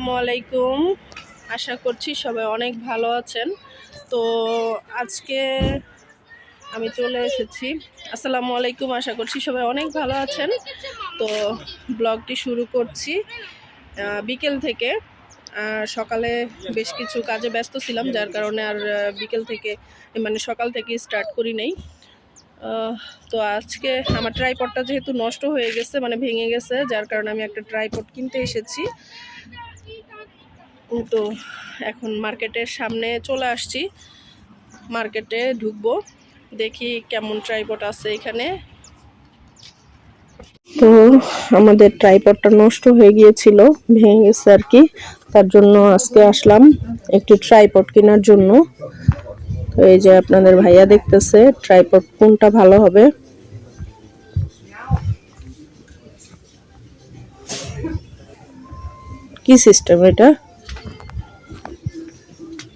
আসসালামু আলাইকুম। আশা করছি সবাই অনেক ভালো আছেন। তো আজকে আমি চলে এসেছি। আসসালামু আলাইকুম, আশা করছি সবাই অনেক ভালো আছেন। তো ব্লগটি শুরু করছি বিকেল থেকে। সকালে বেশ কিছু কাজে ব্যস্ত ছিলাম, যার কারণে আর বিকেল থেকে মানে সকাল থেকে স্টার্ট করি নেই। তো আজকে আমার ট্রাইপডটা যেহেতু নষ্ট হয়ে গেছে মানে ভেঙে গেছে, যার কারণে আমি একটা ট্রাইপড কিনতে এসেছি। তো এখন মার্কেটের সামনে চলে আসছি। মার্কেটে ঢুকবো, দেখি কেমন ট্রাইপড আছে এখানে। তো আমাদের ট্রাইপডটা নষ্ট হয়ে গিয়েছিল, ভেঙে গেছে আর কি। তার জন্য আজকে আসলাম একটি ট্রাইপড কেনার জন্য। তো এই যে আপনাদের ভাইয়া দেখতেছে ট্রাইপড কোনটা ভালো হবে। কি সিস্টেম এটা?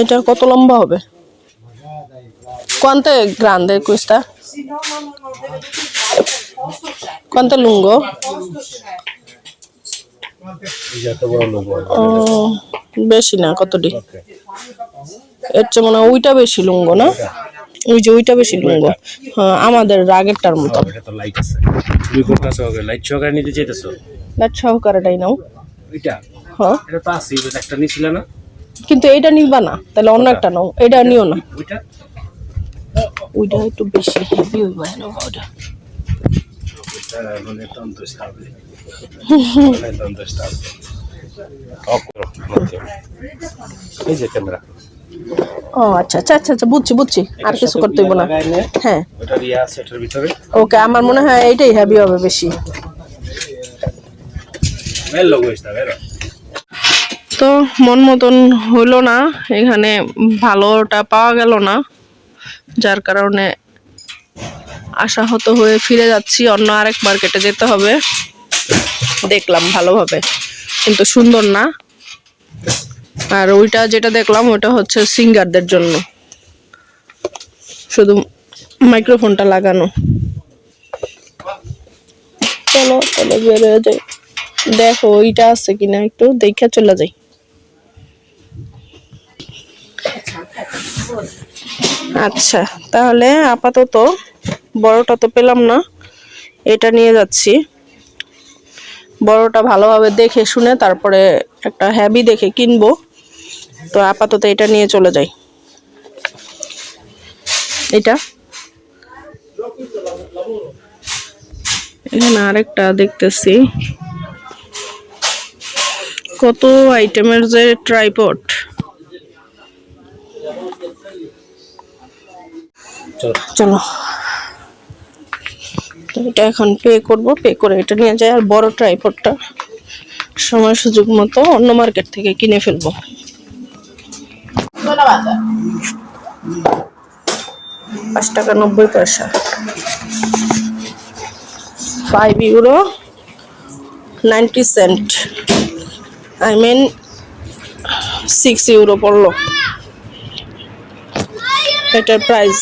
এটা কত লম্বা হবে? quanto è grande questa quanto è lungo বেশি না কতটি? এর চেয়ে মনে হয় ওইটা বেশি লুঙ্গ না? ওই যে ওইটা বেশি লুঙ্গ। হ্যাঁ আমাদের রাগেরটার মতো। লাইট সহকারে? লাইট সহকারে নিতে চাইতেছো? লাট সহকারেটাই নাও। এটা হ্যাঁ। এটা তো আছে একটা নিছিল না। কিন্তু এটা নিবা না তাহলে অন্য একটা নাও। এটা নিও না। ওইটা? ওইটা একটু বেশি হেভি হইব না ওটা non è tanto stabile. Non è tanto stabile. Occhio, occhio. এই যে ক্যামেরা। ও আচ্ছা আচ্ছা আচ্ছা আচ্ছা বুঝছি বুঝছি। আর কিছু করতে হইব না। হ্যাঁ। ওটার আছে এটার ভিতরে। ওকে আমার মনে হয় এইটাই হেভি হবে বেশি। bello questa vero তো মন মতন হইল না, এখানে ভালোটা পাওয়া গেল না, যার কারণে আশাহত হয়ে ফিরে যাচ্ছি, অন্য আরেক মার্কেটে যেতে হবে। দেখলাম ভালোভাবে, কিন্তু সুন্দর না। আর ওইটা যেটা দেখলাম ওটা হচ্ছে সিঙ্গারদের জন্য। শুধু মাইক্রোফোনটা লাগানো। চলো চলো বেরোয় যাই দেখো, ওইটা আছে কিনা, একটু দেখে চলে যাই। আচ্ছা তাহলে আপাতত বড়টা তো পেলাম না। এটা নিয়ে যাচ্ছি। বড়টা ভালোভাবে দেখে শুনে তারপরে একটা হ্যাবি দেখে কিনবো। তো আপাতত এটা নিয়ে চলে যাই। এটা। এখানে আরেকটা দেখতেছি। কত আইটেমের যে ট্রাইপড। চলো। তো এটা এখন পে করব পে করে এটা নিয়ে যাই আর বড় ট্রাইপডটা সময় সুযোগ মতো অন্য মার্কেট থেকে কিনে ফেলব। পাঁচ টাকা নব্বই পয়সা। Five euro ninety cent I mean six euro পড়ল। এটার প্রাইস